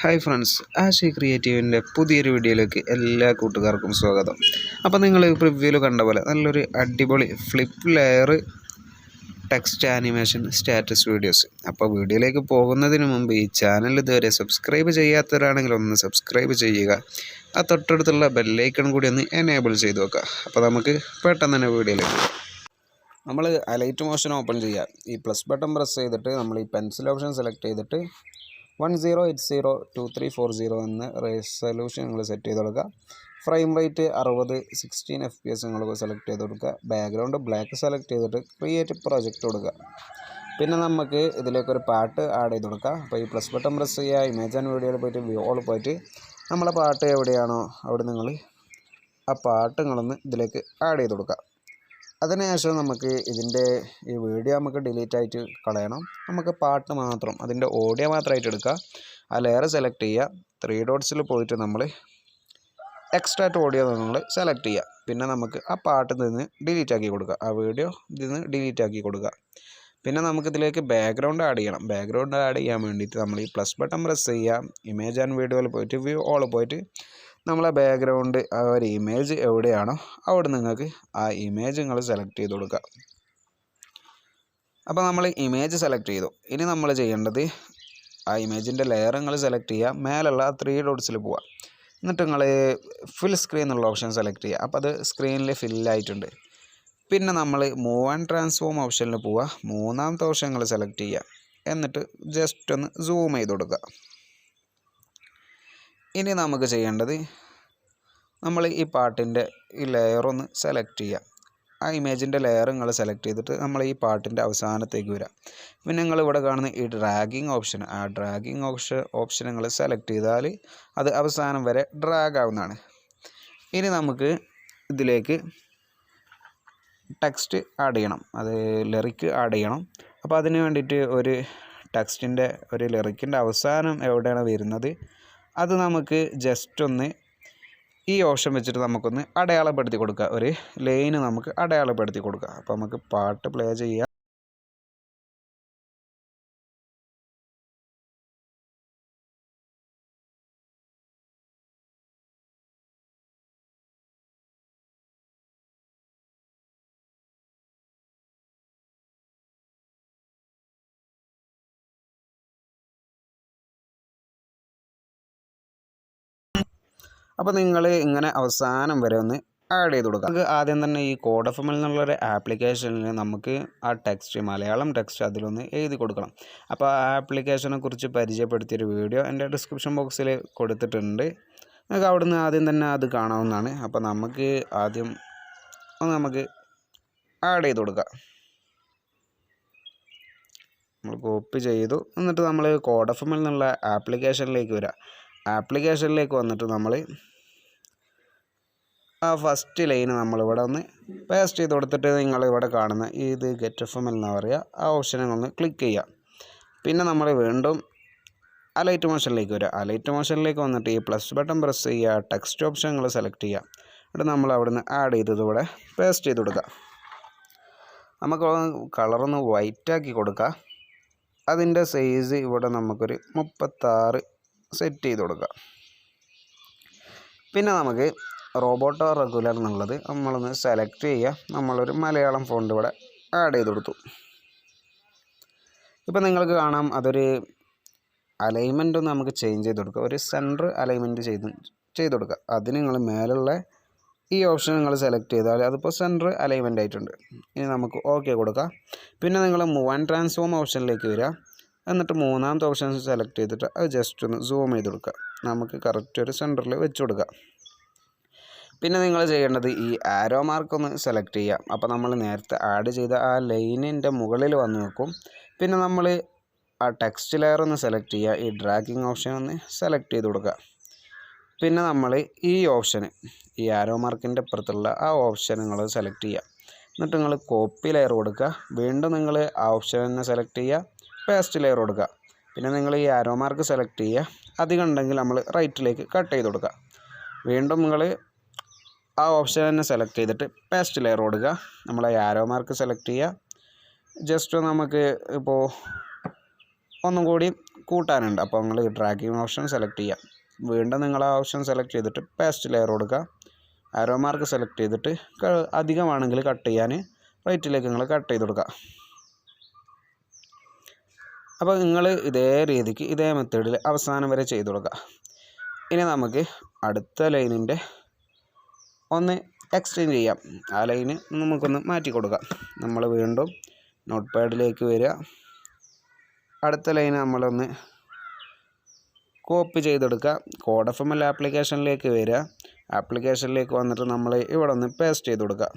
Hi friends ആശി ക്രിയേറ്റീവിന്റെ പുതിയൊരു വീഡിയോയിലേക്ക് എല്ലാ കൂട്ടുകാർക്കും സ്വാഗതം. അപ്പോൾ നിങ്ങൾ പ്രിവ്യൂവിൽ കണ്ട പോലെ നല്ലൊരു അടിപൊളി flip layer text animation status videos അപ്പോൾ വീഡിയോയിലേക്ക് പോകുന്നതിന് മുമ്പ് ഈ ചാനൽ ഇതുവരെ സബ്സ്ക്രൈബ് ചെയ്യാത്തവരാണെങ്കിൽ ഒന്ന് സബ്സ്ക്രൈബ് ചെയ്യുക. ആ തൊട്ടടുത്തുള്ള ബെല്ലൈക്കൺ കൂടി ഒന്ന് എനേബിൾ ചെയ്ത് വെക്കുക. അപ്പോൾ നമുക്ക് പെട്ടെന്ന് തന്നെ വീഡിയോയിലേക്ക് നമ്മൾ അലൈറ്റ് മോഷൻ ഓപ്പൺ ചെയ്യുക ഈ പ്ലസ് ബട്ടൺ പ്രസ് ചെയ്തിട്ട് നമ്മൾ ഈ പെൻസിൽ ഓപ്ഷൻ സെലക്ട് ചെയ്തിട്ട് one zero eight zero two three four zero എന്ന റെസൊല്യൂഷൻ നിങ്ങൾ സെറ്റ് ചെയ്ത് കൊടുക്കുക. ഫ്രെയിം റേറ്റ് അറുപത് സിക്സ്റ്റീൻ എഫ് പി എസ് നിങ്ങൾ സെലക്ട് ചെയ്ത് കൊടുക്കുക. ബാക്ക്ഗ്രൗണ്ട് ബ്ലാക്ക് സെലക്ട് ചെയ്തിട്ട് ക്രിയേറ്റ് പ്രൊജക്റ്റ് കൊടുക്കുക. പിന്നെ നമുക്ക് ഇതിലേക്കൊരു പാട്ട് ആഡ് ചെയ്ത് കൊടുക്കുക അപ്പോൾ ഈ പ്ലസ് ബട്ടൺ പ്രസ് ചെയ്യുക ഇമേജ് ആൻഡ് വീഡിയോയിൽ പോയിട്ട് വ്യോൾ പോയിട്ട് നമ്മളെ പാട്ട് എവിടെയാണോ അവിടെ നിങ്ങൾ ആ പാട്ട് നിങ്ങളൊന്ന് ഇതിലേക്ക് ആഡ് ചെയ്ത് കൊടുക്കുക. അതിനുശേഷം നമുക്ക് ഇതിന്റെ ഈ വീഡിയോ നമുക്ക് ഡിലീറ്റ് ആയിട്ട് കളയണം. നമുക്ക് പാട്ട് മാത്രം അതിന്റെ ഓഡിയോ മാത്രമായിട്ട് എടുക്കുക. ആ ലെയർ സെലക്ട് ചെയ്യുക. ത്രീ ഡോട്ട്സിൽ പോയിട്ട് നമ്മൾ എക്സ്ട്രാക്ട് ഓഡിയോ നമ്മൾ സെലക്ട് ചെയ്യുക. പിന്നെ നമുക്ക് ആ പാട്ട് നിന്ന് ഡിലീറ്റ് ആക്കി കൊടുക്കുക. ആ വീഡിയോ ഇതിൽ നിന്ന് ഡിലീറ്റ് ആക്കി കൊടുക്കുക. പിന്നെ നമുക്കിതിലേക്ക് ബാക്ക്ഗ്രൗണ്ട് ആഡ് ചെയ്യണം. ബാക്ക്ഗ്രൗണ്ട് ആഡ് ചെയ്യാൻ വേണ്ടിയിട്ട് നമ്മൾ ഈ പ്ലസ് ബട്ടൺ പ്രസ് ചെയ്യുക. ഇമേജ് ആൻഡ് വീഡിയോയിൽ പോയിട്ട് വ്യൂ ഓൾ പോയിട്ട് നമ്മളെ ബാക്ക്ഗ്രൗണ്ട് ആ ഒരു ഇമേജ് എവിടെയാണോ അവിടെ നിങ്ങൾക്ക് ആ ഇമേജ് നിങ്ങൾ സെലക്ട് ചെയ്ത് കൊടുക്കുക അപ്പോൾ നമ്മൾ ഇമേജ് സെലക്ട് ചെയ്തു. ഇനി നമ്മൾ ചെയ്യേണ്ടത് ആ ഇമേജിന്റെ ലെയർ നിങ്ങൾ സെലക്ട് ചെയ്യുക. മേലുള്ള ത്രീ ഡോട്ട്സിൽ പോവുക. എന്നിട്ട് നിങ്ങൾ ഫുൾ സ്ക്രീൻ എന്നുള്ള ഓപ്ഷൻ സെലക്ട് ചെയ്യുക. അപ്പോൾ അത് സ്ക്രീനിൽ ഫില്ലായിട്ടുണ്ട് പിന്നെ നമ്മൾ മൂവ് ആൻഡ് ട്രാൻസ്ഫോം ഓപ്ഷനിൽ പോവുക. മൂന്നാമത്തെ ഓപ്ഷൻ നിങ്ങൾ സെലക്ട് ചെയ്യുക. എന്നിട്ട് ജസ്റ്റ് ഒന്ന് സൂം ചെയ്ത് കൊടുക്കുക. ഇനി നമുക്ക് ചെയ്യേണ്ടത് നമ്മൾ ഈ പാട്ടിന്റെ ഈ ലെയർ ഒന്ന് സെലക്ട് ചെയ്യുക. ആ ഇമേജിന്റെ ലെയർ നിങ്ങൾ സെലക്ട് ചെയ്തിട്ട് നമ്മൾ ഈ പാട്ടിന്റെ അവസാനത്തേക്ക് വരാം. പിന്നെ നിങ്ങൾ ഇവിടെ കാണുന്ന ഈ ഡ്രാഗിങ് ഓപ്ഷൻ ആ ഡ്രാഗിങ് ഓപ്ഷൻ ഓപ്ഷൻ നിങ്ങൾ സെലക്ട് ചെയ്താൽ അത് അവസാനം വരെ ഡ്രാഗ് ആവുന്നതാണ്. ഇനി നമുക്ക് ഇതിലേക്ക് ടെക്സ്റ്റ് ആഡ് ചെയ്യണം. അത് ലിറിക്ക് ആഡ് ചെയ്യണം. അപ്പോൾ അതിന് വേണ്ടിയിട്ട് ഒരു ടെക്സ്റ്റിന്റെ ഒരു ലിറിക്കിന്റെ അവസാനം എവിടെയാണ് വരുന്നത്? അത് നമുക്ക് ജസ്റ്റ് ഒന്ന് ഈ ഓപ്ഷൻ വെച്ചിട്ട് നമുക്കൊന്ന് അടയാളപ്പെടുത്തി കൊടുക്കുക ഒരു ലൈന് നമുക്ക് അടയാളപ്പെടുത്തി കൊടുക്കുക അപ്പോൾ നമുക്ക് പാട്ട് പ്ലേ ചെയ്യാം. അപ്പോൾ നിങ്ങൾ ഇങ്ങനെ അവസാനം വരെ ഒന്ന് ആഡ് ചെയ്ത് കൊടുക്കാം. നമുക്ക് ആദ്യം തന്നെ ഈ കോഡ് എഫ് എം എന്നുള്ളൊരു ആപ്ലിക്കേഷനിൽ നമുക്ക് ആ ടെക്സ്റ്റ് മലയാളം ടെക്സ്റ്റ് അതിലൊന്ന് എഴുതി കൊടുക്കണം. അപ്പോൾ ആ ആപ്ലിക്കേഷനെ കുറിച്ച് പരിചയപ്പെടുത്തിയൊരു വീഡിയോ എന്റെ ഡിസ്ക്രിപ്ഷൻ ബോക്സിൽ കൊടുത്തിട്ടുണ്ട്. നിങ്ങൾക്ക് അവിടുന്ന് ആദ്യം തന്നെ അത് കാണാവുന്നതാണ്. അപ്പോൾ നമുക്ക് ആദ്യം ഒന്ന് നമുക്ക് ആഡ് ചെയ്ത് കൊടുക്കാം. നമ്മൾ കോപ്പി ചെയ്തു. എന്നിട്ട് നമ്മൾ കോഡ് എഫ് എം എൽ എന്നുള്ള ആപ്ലിക്കേഷനിലേക്ക് വരിക ആപ്ലിക്കേഷനിലേക്ക് വന്നിട്ട് നമ്മൾ ആ ഫസ്റ്റ് ലൈന് നമ്മളിവിടെ ഒന്ന് പേസ്റ്റ് ചെയ്ത് കൊടുത്തിട്ട് നിങ്ങൾ ഇവിടെ കാണുന്ന ഇത് ഗെറ്റ് എഫ് എം എന്ന് പറയുക. ആ ഓപ്ഷനെ ഒന്ന് ക്ലിക്ക് ചെയ്യുക. പിന്നെ നമ്മൾ വീണ്ടും അലൈറ്റ് മോഷനിലേക്ക് വരിക. അലൈറ്റ് മോഷനിലേക്ക് വന്നിട്ട് ഈ പ്ലസ് ബട്ടൺ പ്രസ് ചെയ്യുക. ടെക്സ്റ്റ് ഓപ്ഷൻ നിങ്ങൾ സെലക്ട് ചെയ്യുക. എന്നിട്ട് നമ്മൾ അവിടെ നിന്ന് ആഡ് ചെയ്തത് പേസ്റ്റ് ചെയ്ത് കൊടുക്കുക. നമുക്ക് കളറൊന്ന് വൈറ്റാക്കി കൊടുക്കുക. അതിന്റെ സൈസ് ഇവിടെ നമുക്കൊരു മുപ്പത്താറ് സെറ്റ് ചെയ്ത് കൊടുക്കുക. പിന്നെ നമുക്ക് റോബോട്ടോ റെഗുലർ എന്നുള്ളത് നമ്മളൊന്ന് സെലക്ട് ചെയ്യുക. നമ്മളൊരു മലയാളം ഫോണ്ട് ഇവിടെ ആഡ് ചെയ്ത് കൊടുത്തു. ഇപ്പം നിങ്ങൾക്ക് കാണാം അതൊരു അലൈൻമെന്റ് ഒന്ന് നമുക്ക് ചേഞ്ച് ചെയ്ത് കൊടുക്കുക. ഒരു സെന്റർ അലൈൻമെന്റ് ചെയ്ത് ചെയ്ത് കൊടുക്കുക. അതിന് നിങ്ങൾ മേലുള്ള ഈ ഓപ്ഷൻ നിങ്ങൾ സെലക്ട് ചെയ്താൽ അതിപ്പോൾ സെന്റർ അലൈൻമെന്റ് ആയിട്ടുണ്ട്. ഇനി നമുക്ക് ഓക്കെ കൊടുക്കാം. പിന്നെ നിങ്ങൾ മൂവ് ആൻഡ് ട്രാൻസ്ഫോം ഓപ്ഷനിലേക്ക് വരിക. എന്നിട്ട് മൂന്നാമത്തെ ഓപ്ഷൻ സെലക്ട് ചെയ്തിട്ട് അത് ജസ്റ്റ് ഒന്ന് സൂം ചെയ്ത് കൊടുക്കുക. നമുക്ക് കറക്റ്റ് ഒരു സെന്ററിൽ വെച്ച് കൊടുക്കുക. പിന്നെ നിങ്ങൾ ചെയ്യേണ്ടത് ഈ ആരോ മാർക്ക് ഒന്ന് സെലക്ട് ചെയ്യുക. അപ്പോൾ നമ്മൾ നേരത്തെ ആഡ് ചെയ്ത ആ ലൈനിന്റെ മുകളിൽ വന്ന് നിൽക്കും. പിന്നെ നമ്മൾ ആ ടെക്സ്റ്റ് ലെയർ ഒന്ന് സെലക്ട് ചെയ്യുക. ഈ ഡ്രാഗിങ് ഓപ്ഷൻ ഒന്ന് സെലക്ട് ചെയ്ത് കൊടുക്കുക. പിന്നെ നമ്മൾ ഈ ഓപ്ഷന് ഈ ആരോ മാർക്കിന്റെ അപ്പുറത്തുള്ള ആ ഓപ്ഷൻ നിങ്ങൾ സെലക്ട് ചെയ്യുക. എന്നിട്ട് നിങ്ങൾ കോപ്പി ലെയർ കൊടുക്കുക. വീണ്ടും നിങ്ങൾ ആ ഓപ്ഷൻ തന്നെ സെലക്ട് ചെയ്യുക. പേസ്റ്റ് ലെയർ കൊടുക്കുക പിന്നെ നിങ്ങൾ ഈ ആരോ മാർക്ക് സെലക്ട് ചെയ്യുക അധികം ഉണ്ടെങ്കിൽ നമ്മൾ റൈറ്റിലേക്ക് കട്ട് ചെയ്ത് കൊടുക്കുക വീണ്ടും നിങ്ങൾ ആ ഓപ്ഷൻ തന്നെ സെലക്ട് ചെയ്തിട്ട് പേസ്റ്റ് ലെയർ കൊടുക്കുക നമ്മൾ ഈ ആരോ മാർക്ക് സെലക്ട് ചെയ്യുക ജസ്റ്റ് നമുക്ക് ഇപ്പോൾ ഒന്നും കൂടി കൂട്ടാനുണ്ട്. അപ്പോൾ നിങ്ങൾ ട്രാക്കിംഗ് ഓപ്ഷൻ സെലക്ട് ചെയ്യുക വീണ്ടും നിങ്ങൾ ആ ഓപ്ഷൻ സെലക്ട് ചെയ്തിട്ട് പേസ്റ്റ് ലെയർ കൊടുക്കുക ആരോ മാർക്ക് സെലക്ട് ചെയ്തിട്ട് അധികമാണെങ്കിൽ കട്ട് ചെയ്യാൻ റൈറ്റിലേക്ക് നിങ്ങൾ കട്ട് ചെയ്ത് കൊടുക്കുക അപ്പോൾ നിങ്ങൾ ഇതേ രീതിക്ക് ഇതേ മെത്തേഡിൽ അവസാനം വരെ ചെയ്തു കൊടുക്കുക ഇനി നമുക്ക് അടുത്ത ലൈനിന്റെ ഒന്ന് എക്സ്റ്റെൻഡ് ചെയ്യാം. ആ ലൈന് നമുക്കൊന്ന് മാറ്റി കൊടുക്കാം. നമ്മൾ വീണ്ടും നോട്ട് പാഡിലേക്ക് വരിക. അടുത്ത ലൈൻ നമ്മളൊന്ന് കോപ്പി ചെയ്തെടുക്കുക. കോഡ് എഫ് എം എൽ ആപ്ലിക്കേഷനിലേക്ക് വരിക. ആപ്ലിക്കേഷനിലേക്ക് വന്നിട്ട് നമ്മൾ ഇവിടെ ഒന്ന് പേസ്റ്റ് ചെയ്ത് കൊടുക്കുക.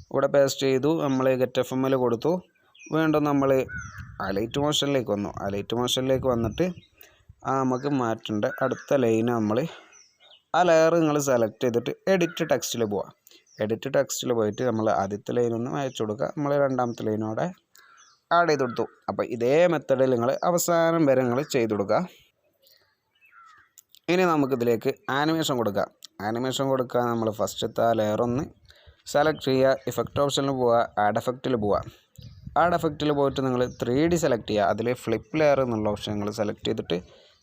ഇവിടെ പേസ്റ്റ് ചെയ്തു. നമ്മൾ ഗെറ്റ് എഫ് എം എൽ കൊടുത്തു. വീണ്ടും നമ്മൾ അലൈറ്റ് മോഷനിലേക്ക് വന്നു. അലൈറ്റ് മോഷനിലേക്ക് വന്നിട്ട് ആ നമുക്ക് മാറ്റേണ്ട. അടുത്ത ലൈൻ നമ്മൾ ആ ലെയർ നിങ്ങൾ സെലക്ട് ചെയ്തിട്ട് എഡിറ്റ് ടെക്സ്റ്റിൽ പോവാം. എഡിറ്റ് ടെക്സ്റ്റിൽ പോയിട്ട് നമ്മൾ ആദ്യത്തെ ലൈൻ ഒന്ന് അയച്ചു കൊടുക്കുക നമ്മൾ രണ്ടാമത്തെ ലൈനോടെ ആഡ് ചെയ്ത് കൊടുത്തു. അപ്പോൾ ഇതേ മെത്തഡിൽ നിങ്ങൾ അവസാനം വരെ നിങ്ങൾ ചെയ്തു കൊടുക്കുക ഇനി നമുക്കിതിലേക്ക് ആനിമേഷൻ കൊടുക്കാം. ആനിമേഷൻ കൊടുക്കാൻ നമ്മൾ ഫസ്റ്റത്തെ ആ ലെയർ ഒന്ന് സെലക്ട് ചെയ്യുക ഇഫക്റ്റ് ഓപ്ഷനിൽ പോവുക ആഡ് എഫക്റ്റിൽ പോവുക ആഡ് എഫക്റ്റിൽ പോയിട്ട് നിങ്ങൾ ത്രീ ഡി സെലക്ട് ചെയ്യുക. അതിൽ ഫ്ലിപ്പ് ലെയർ എന്നുള്ള ഓപ്ഷൻ നിങ്ങൾ സെലക്ട് ചെയ്തിട്ട്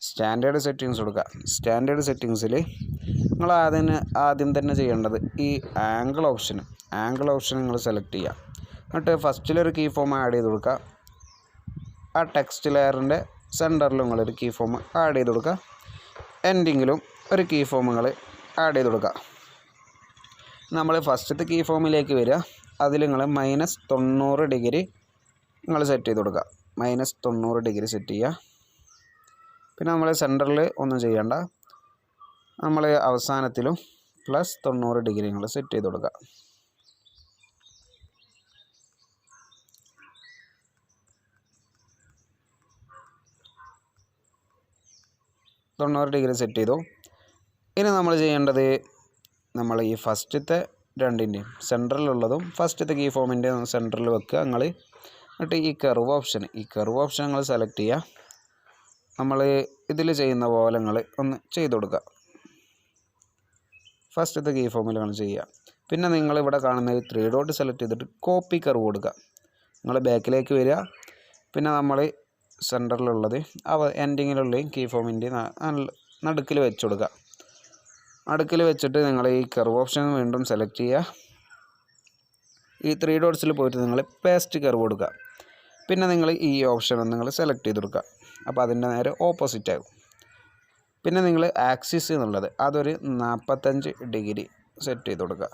സ്റ്റാൻഡേർഡ് സെറ്റിങ്സ് കൊടുക്കുക. സ്റ്റാൻഡേർഡ് സെറ്റിങ്സിൽ നിങ്ങൾ ആദ്യം ആദ്യം തന്നെ ചെയ്യേണ്ടത് ഈ ആംഗിൾ ഓപ്ഷൻ ആംഗിൾ ഓപ്ഷൻ നിങ്ങൾ സെലക്ട് ചെയ്യുക. എന്നിട്ട് ഫസ്റ്റിലൊരു കീ ഫോം ആഡ് ചെയ്ത് കൊടുക്കുക. ആ ടെക്സ്റ്റ് ലെയറിന്റെ സെന്ററിൽ നിങ്ങളൊരു കീ ഫോം ആഡ് ചെയ്ത് കൊടുക്കുക. എൻഡിങ്ങിലും ഒരു കീ ഫോം നിങ്ങൾ ആഡ് ചെയ്ത് കൊടുക്കുക. നമ്മൾ ഫസ്റ്റത്തെ കീ ഫോമിലേക്ക് വരിക. അതിൽ നിങ്ങൾ മൈനസ് തൊണ്ണൂറ് ഡിഗ്രി നിങ്ങൾ സെറ്റ് ചെയ്ത് കൊടുക്കുക. മൈനസ് തൊണ്ണൂറ് ഡിഗ്രി സെറ്റ് ചെയ്യുക. പിന്നെ നമ്മൾ സെന്ററിൽ ഒന്നും ചെയ്യണ്ട. നമ്മൾ അവസാനത്തിലും പ്ലസ് തൊണ്ണൂറ് ഡിഗ്രി നിങ്ങൾ സെറ്റ് ചെയ്ത് കൊടുക്കുക. തൊണ്ണൂറ് ഡിഗ്രി സെറ്റ് ചെയ്തു. ഇനി നമ്മൾ ചെയ്യേണ്ടത് നമ്മൾ ഈ ഫസ്റ്റത്തെ രണ്ടിന്റെയും സെന്ററിലുള്ളതും ഫസ്റ്റത്തെ കീ ഫോമിന്റെ സെന്ററിൽ വെക്കുക. നിങ്ങൾ എന്നിട്ട് ഈ കർവ് ഓപ്ഷൻ ഈ കർവ് ഓപ്ഷൻ നിങ്ങൾ സെലക്ട് ചെയ്യുക നമ്മൾ ഇതിൽ ചെയ്യുന്ന പോലെ നിങ്ങൾ ഒന്ന് ചെയ്ത് കൊടുക്കുക ഫസ്റ്റ് ഫസ്റ്റത്തെ കീ ഫോമിൽ നിങ്ങൾ ചെയ്യുക പിന്നെ നിങ്ങൾ ഇവിടെ കാണുന്ന ഈ ത്രീ ഡോട്ട് സെലക്ട് ചെയ്തിട്ട് കോപ്പി കർവ് കൊടുക്കുക നിങ്ങൾ ബാക്കിലേക്ക് വരിക. പിന്നെ നമ്മൾ സെന്ററിലുള്ളത് അവ എൻഡിങ്ങിലുള്ളതും കീ ഫോമിന്റെ നടുക്കിൽ വെച്ച് കൊടുക്കുക നടുക്കിൽ വെച്ചിട്ട് നിങ്ങൾ ഈ കർവ് ഓപ്ഷൻ വീണ്ടും സെലക്ട് ചെയ്യുക ഈ ത്രീ ഡോട്ട്സിൽ പോയിട്ട് നിങ്ങൾ പേസ്റ്റ് കർവ് കൊടുക്കുക പിന്നെ നിങ്ങൾ ഈ ഓപ്ഷൻ നിങ്ങൾ സെലക്ട് ചെയ്ത് കൊടുക്കുക. അപ്പോൾ അതിന്റെ നേരെ ഓപ്പോസിറ്റ് ആകും. പിന്നെ നിങ്ങൾ ആക്സിസ് എന്നുള്ളത് അതൊരു നാൽപ്പത്തഞ്ച് ഡിഗ്രി സെറ്റ് ചെയ്ത് കൊടുക്കുക.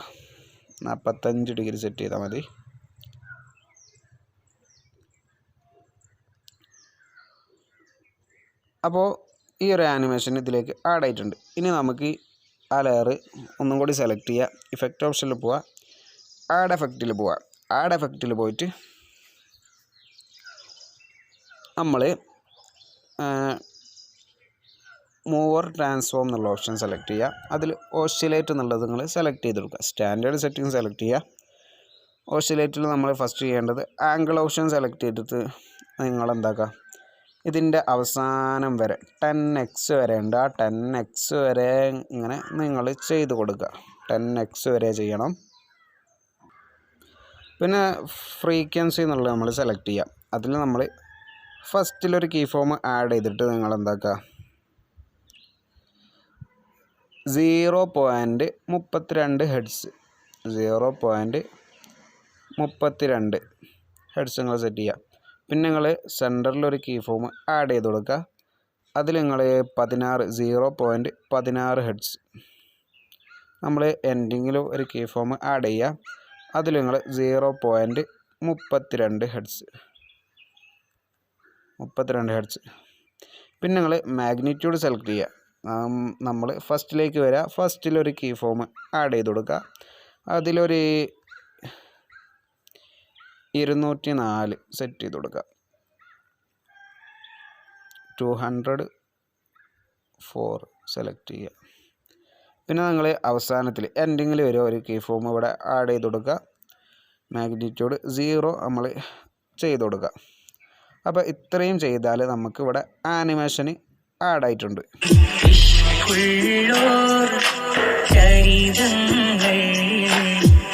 നാൽപ്പത്തഞ്ച് ഡിഗ്രി സെറ്റ് ചെയ്താൽ മതി. അപ്പോൾ ഈ ഒരു ആനിമേഷൻ ഇതിലേക്ക് ആഡ് ആയിട്ടുണ്ട്. ഇനി നമുക്ക് ആ ലെയർ ഒന്നും കൂടി സെലക്ട് ചെയ്യുക. ഇഫക്റ്റ് ഓപ്ഷനിൽ പോവുക. ആഡ് എഫക്റ്റിൽ പോവുക. ആഡ് എഫക്റ്റിൽ പോയിട്ട് നമ്മൾ മൂവർ ട്രാൻസ്ഫോം എന്നുള്ള ഓപ്ഷൻ സെലക്ട് ചെയ്യുക. അതിൽ ഓസിലേറ്റ് എന്നുള്ളത് നിങ്ങൾ സെലക്ട് ചെയ്ത് കൊടുക്കുക. സ്റ്റാൻഡേർഡ് സെറ്റിംഗ് സെലക്ട് ചെയ്യുക. ഓസിലേറ്റിൽ നമ്മൾ ഫസ്റ്റ് ചെയ്യേണ്ടത് ആംഗിൾ ഓപ്ഷൻ സെലക്ട് ചെയ്തിട്ട് നിങ്ങൾ എന്താക്കുക? ഇതിന്റെ അവസാനം വരെ ടെൻ എക്സ് വരെ ഉണ്ട്. ആ ടെൻ എക്സ് വരെ ഇങ്ങനെ നിങ്ങൾ ചെയ്ത് കൊടുക്കുക. ടെൻ എക്സ് വരെ ചെയ്യണം. പിന്നെ ഫ്രീക്വൻസി എന്നുള്ളത് നമ്മൾ സെലക്ട് ചെയ്യുക. അതിൽ നമ്മൾ ഫസ്റ്റിലൊരു കീ ഫോം ആഡ് ചെയ്തിട്ട് നിങ്ങൾ എന്താക്കുക സീറോ പോയിന്റ് മുപ്പത്തിരണ്ട് ഹെഡ്സ് സീറോ പോയിന്റ് മുപ്പത്തിരണ്ട് ഹെഡ്സ് നിങ്ങൾ സെറ്റ് ചെയ്യുക പിന്നെ നിങ്ങൾ സെന്ററിലൊരു കീ ഫോം ആഡ് ചെയ്ത് കൊടുക്കുക അതിൽ നിങ്ങൾ പതിനാറ് സീറോ പോയിന്റ് പതിനാറ് ഹെഡ്സ് നമ്മൾ എൻഡിങ്ങിൽ ഒരു കീ ഫോം ആഡ് ചെയ്യുക അതിൽ നിങ്ങൾ സീറോ പോയിന്റ് മുപ്പത്തിരണ്ട് ഹെഡ്സ് മുപ്പത്തിരണ്ട് ഹെഡ്സ് പിന്നെ നിങ്ങൾ മാഗ്നിറ്റ്യൂഡ് സെലക്ട് ചെയ്യുക. നമ്മൾ ഫസ്റ്റിലേക്ക് വരിക ഫസ്റ്റിലൊരു കീ ഫോം ആഡ് ചെയ്ത് കൊടുക്കുക. അതിലൊരു ഇരുന്നൂറ്റി നാല് സെറ്റ് ചെയ്ത് കൊടുക്കുക. ടു ഹൺഡ്രഡ് ഫോർ സെലക്ട് ചെയ്യുക. പിന്നെ നിങ്ങൾ അവസാനത്തിൽ എൻഡിങ്ങിൽ വരിക ഒരു കീ ഫോം ഇവിടെ ആഡ് ചെയ്ത് കൊടുക്കുക. മാഗ്നിറ്റ്യൂഡ് സീറോ നമ്മൾ ചെയ്ത് കൊടുക്കുക. അപ്പോൾ ഇത്രയും ചെയ്താൽ നമുക്ക് ഇവിടെ ആനിമേഷന് ആഡ് ആയിട്ടുണ്ട് ഉള്ളോർ ചരിതങ്ങൾ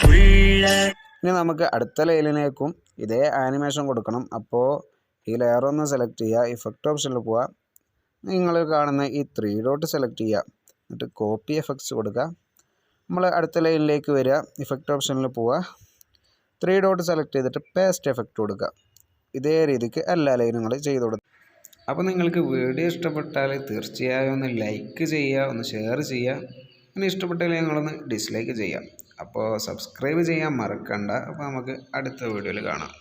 ഉള്ള ഇനി നമുക്ക് അടുത്ത ലൈനിലേക്കും ഇതേ ആനിമേഷൻ കൊടുക്കണം. അപ്പോൾ ഈ ലെയർ ഒന്ന് സെലക്ട് ചെയ്യുക ഇഫക്റ്റ് ഓപ്ഷനിൽ പോവുക നിങ്ങൾ കാണുന്ന ഈ ത്രീ ഡോട്ട് സെലക്ട് ചെയ്യുക എന്നിട്ട് കോപ്പി എഫക്ട്സ് കൊടുക്കുക നമ്മൾ അടുത്ത ലൈനിലേക്ക് വരിക ഇഫക്റ്റ് ഓപ്ഷനിൽ പോവുക ത്രീ ഡോട്ട് സെലക്ട് ചെയ്തിട്ട് പേസ്റ്റ് എഫക്റ്റ് കൊടുക്കുക ഇതേ രീതിക്ക് എല്ലാ ലൈനുകൾ ചെയ്ത് കൊടുക്കുക അപ്പോൾ നിങ്ങൾക്ക് വീഡിയോ ഇഷ്ടപ്പെട്ടാൽ തീർച്ചയായും ഒന്ന് ലൈക്ക് ചെയ്യുക ഒന്ന് ഷെയർ ചെയ്യുക ഇനി ഇഷ്ടപ്പെട്ടില്ലെങ്കിൽ നിങ്ങളൊന്ന് ഡിസ്ലൈക്ക് ചെയ്യാം. അപ്പോൾ സബ്സ്ക്രൈബ് ചെയ്യാൻ മറക്കണ്ട. അപ്പോൾ നമുക്ക് അടുത്ത വീഡിയോയിൽ കാണാം.